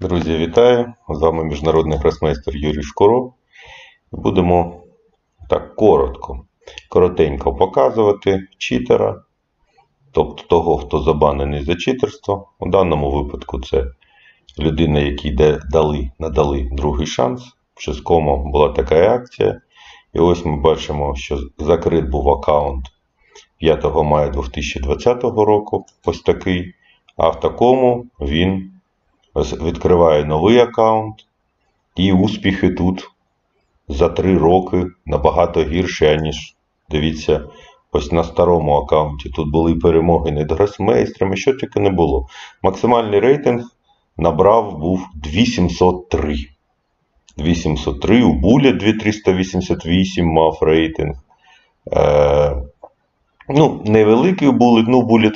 Друзі, вітаю! З вами міжнародний гросмейстер Юрій Шкуров. Будемо так коротко, коротенько показувати читера, тобто того, хто забанений за читерство. У даному випадку це людина, якій дали, надали другий шанс. В Шискому була така акція. І ось ми бачимо, що закрит був аккаунт 5 мая 2020 року. Ось такий. А в такому він Ось відкриває новий аккаунт, і успіхи тут за 3 роки набагато гірші, аніж, дивіться, ось на старому аккаунті. Тут були перемоги над гросмейстрами, що тільки не було. Максимальний рейтинг набрав був 2703. 2703, у Булі 2388 мав рейтинг. Е, ну, невеликий булет, ну, булет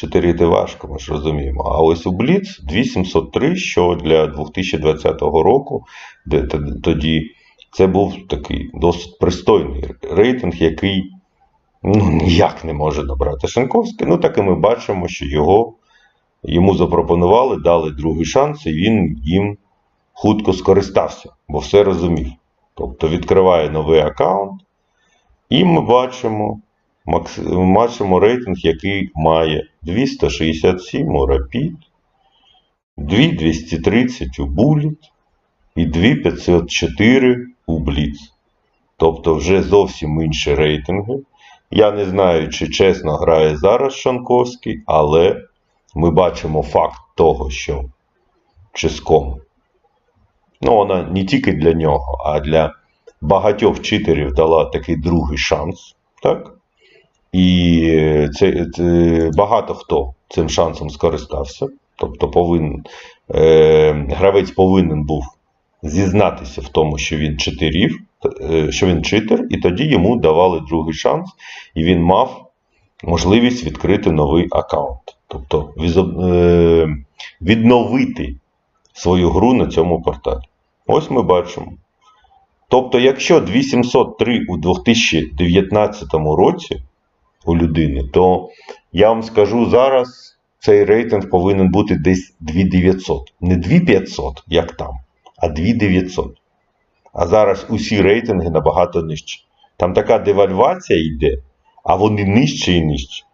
4 важко, ми ж розуміємо. А ось у Бліц 2703, що для 2020 року, де тоді це був такий досить пристойний рейтинг, який ну, ніяк не може набрати Шенковський. Ну, так і ми бачимо, що його йому запропонували, дали другий шанс, і він їм хутко скористався, бо все розумів. Тобто відкриває новий аккаунт, і ми бачимо. Макс- Бачимо рейтинг, який має 267 у Rapid, 2230 у Bullet і 2504 у Blitz. Тобто вже зовсім інші рейтинги. Я не знаю, чи чесно грає зараз Шанковський, але ми бачимо факт того, що Ческом. Ну, вона не тільки для нього, а для багатьох читерів дала такий другий шанс. Так? І це, це багато хто цим шансом скористався. Тобто повинен, е, гравець повинен був зізнатися в тому, що він читерів, е, що він читер, і тоді йому давали другий шанс, і він мав можливість відкрити новий аккаунт. Тобто е, відновити свою гру на цьому порталі. Ось ми бачимо. Тобто, якщо 2703 у 2019 році у людини, то я вам скажу зараз, цей рейтинг повинен бути десь 2900. Не 2500, як там, а 2900. А зараз усі рейтинги набагато нижче. Там така девальвація йде, а вони нижче і нижче.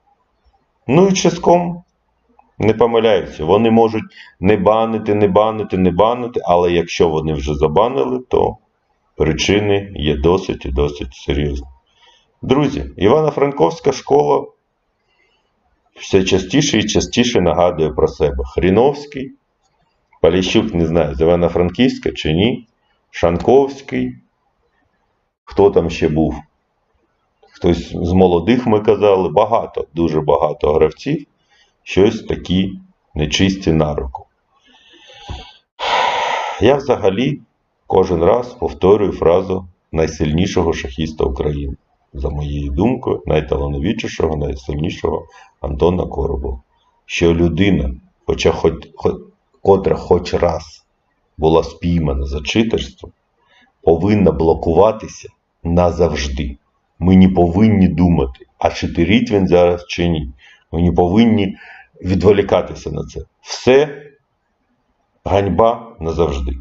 Ну і ческом не помиляються. Вони можуть не банити, не банити, не банити, але якщо вони вже забанили, то причини є досить і досить серйозні. Друзі, Івано-Франковська школа все частіше і частіше нагадує про себе. Хріновський, Поліщук, не знаю, з Івано-Франківська чи ні, Шанковський. Хто там ще був? Хтось з молодих ми казали, багато, дуже багато гравців, щось такі нечисті на руку. Я взагалі кожен раз повторюю фразу найсильнішого шахіста України за моєю думкою, найталановитішого, найсильнішого Антона Коробова, що людина, хоча хоч, хо- котра хоч раз була спіймана за читерство, повинна блокуватися назавжди. Ми не повинні думати, а читерить він зараз чи ні. Ми не повинні відволікатися на це. Все ганьба назавжди.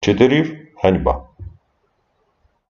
Читерів ганьба.